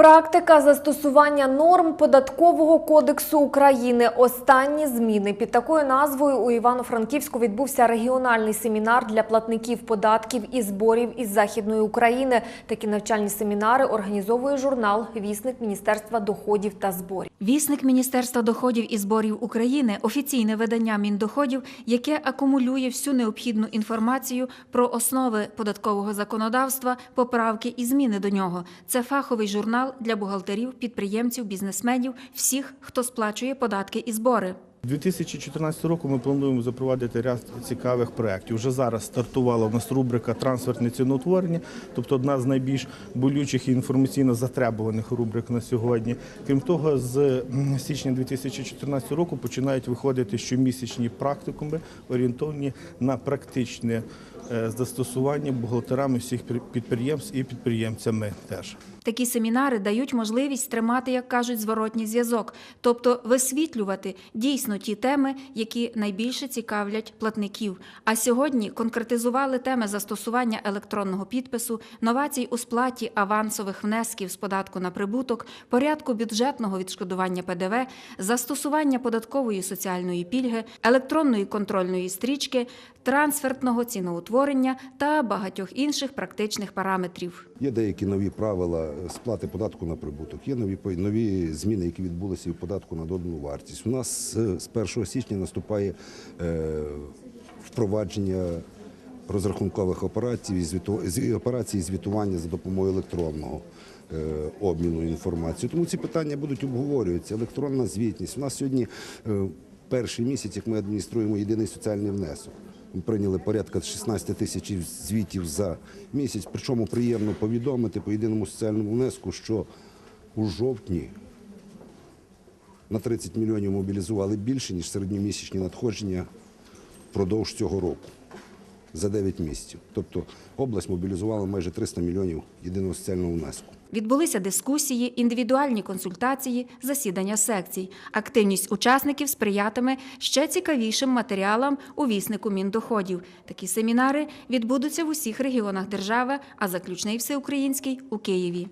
Практика застосування норм податкового кодексу України. Останні зміни під такою назвою у Івано-Франківську відбувся регіональний семінар для платників податків і зборів із західної України. Такі навчальні семінари організовує журнал Вісник Міністерства доходів та зборів. Вісник Міністерства доходів і зборів України офіційне видання Міндоходів, яке акумулює всю необхідну інформацію про основи податкового законодавства, поправки і зміни до нього. Це фаховий журнал для бухгалтерів, підприємців, бізнесменів, всіх, хто сплачує податки і збори. 2014 року ми плануємо запровадити ряд цікавих проєктів. Вже зараз стартувала в нас рубрика Трансфертне ціноутворення, тобто одна з найбільш болючих і інформаційно затребуваних рубрик на сьогодні. Крім того, з січня 2014 року починають виходити щомісячні практикуми, орієнтовані на практичне е, застосування бухгалтерами всіх підприємств і підприємцями теж. Такі семінари дають можливість тримати, як кажуть, зворотній зв'язок, тобто висвітлювати дійсно ті теми, які найбільше цікавлять платників. А сьогодні конкретизували теми застосування електронного підпису, новацій у сплаті авансових внесків з податку на прибуток, порядку бюджетного відшкодування ПДВ, застосування податкової соціальної пільги, електронної контрольної стрічки, трансфертного ціноутворення та багатьох інших практичних параметрів. Є деякі нові правила сплати податку на прибуток, є нові нові зміни, які відбулися в податку на додану вартість. У нас е, з 1 січня наступає е, впровадження розрахункових операцій і операцій звітування за допомогою електронного е, обміну інформацією. Тому ці питання будуть обговорюватися. Електронна звітність. У нас сьогодні перший місяць, як ми адмініструємо єдиний соціальний внесок. Ми прийняли порядка 16 тисяч звітів за місяць. Причому приємно повідомити по єдиному соціальному внеску, що у жовтні на 30 мільйонів мобілізували більше, ніж середньомісячні надходження впродовж цього року за 9 місяців. Тобто область мобілізувала майже 300 мільйонів єдиного соціального внеску. Відбулися дискусії, індивідуальні консультації, засідання секцій. Активність учасників сприятиме ще цікавішим матеріалам у віснику Міндоходів. Такі семінари відбудуться в усіх регіонах держави, а заключний всеукраїнський у Києві.